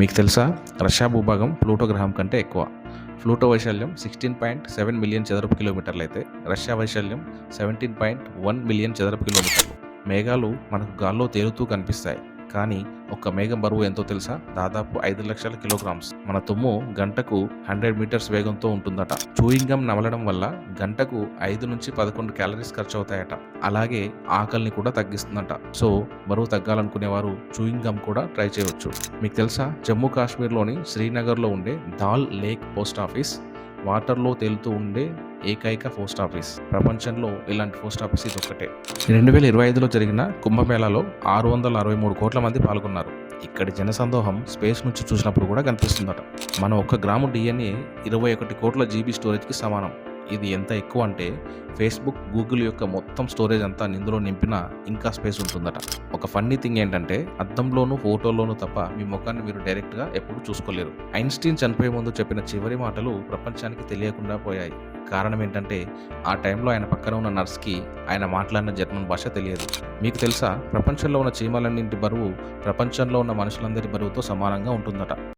మీకు తెలుసా? రష్యా భూభాగం ప్లూటో గ్రహం కంటే ఎక్కువ. ప్లూటో వైశాల్యం సిక్స్టీన్ పాయింట్ సెవెన్ మిలియన్ చదరపు కిలోమీటర్లు అయితే రష్యా వైశాల్యం సెవెంటీన్ పాయింట్ వన్ మిలియన్ చదరపు కిలోమీటర్లు. మేఘాలు మనకు గాల్లో తేలుతూ కనిపిస్తాయి. కానీ ఒక మేఘం బరువు ఎంతో తెలుసా? దాదాపు ఐదు లక్షల కిలోగ్రామ్స్. మన తుమ్ము గంటకు హండ్రెడ్ మీటర్స్ వేగంతో ఉంటుందట. చూయింగ్ గమ్ నమలడం వల్ల గంటకు ఐదు నుంచి పదకొండు క్యాలరీస్ ఖర్చు అవుతాయట అలాగే ఆకలిని కూడా తగ్గిస్తుందట. సో బరువు తగ్గాలనుకునేవారు చూయింగ్ గమ్ కూడా ట్రై చేయవచ్చు. మీకు తెలుసా? జమ్మూ కాశ్మీర్లోని శ్రీనగర్లో ఉండే దాల్ లేక్ పోస్ట్ ఆఫీస్ వాటర్లో తేలుతూ ఉండే ఏకైక పోస్ట్ ఆఫీస్. ప్రపంచంలో ఇలాంటి పోస్ట్ ఆఫీస్ ఇది ఒక్కటే రెండు వేల ఇరవై ఐదులో జరిగిన కుంభమేళాలో ఆరు వందల అరవై మూడు కోట్ల మంది పాల్గొన్నారు. ఇక్కడి జనసందోహం స్పేస్ నుంచి చూసినప్పుడు కూడా కనిపిస్తుందట. మన ఒక్క గ్రాము డిఎన్ఏ ఇరవై ఒకటి కోట్ల జీబీ స్టోరేజ్కి సమానం. ఇది ఎంత ఎక్కువ అంటే ఫేస్బుక్ గూగుల్ యొక్క మొత్తం స్టోరేజ్ అంతా ఇందులో నింపినా ఇంకా స్పేస్ ఉంటుందట. ఒక ఫన్నీ థింగ్ ఏంటంటే అద్దంలోనూ ఫోటోలోనూ తప్ప మీ ముఖాన్ని మీరు డైరెక్ట్గా ఎప్పుడు చూసుకోలేరు. ఐన్స్టీన్ చనిపోయే ముందు చెప్పిన చివరి మాటలు ప్రపంచానికి తెలియకుండా పోయాయి. కారణం ఏంటంటే ఆ టైంలో ఆయన పక్కన ఉన్న నర్స్కి ఆయన మాట్లాడిన జర్మన్ భాష తెలియదు. మీకు తెలుసా? ప్రపంచంలో ఉన్న చీమలన్నింటి బరువు ప్రపంచంలో ఉన్న మనుషులందరి బరువుతో సమానంగా ఉంటుందట.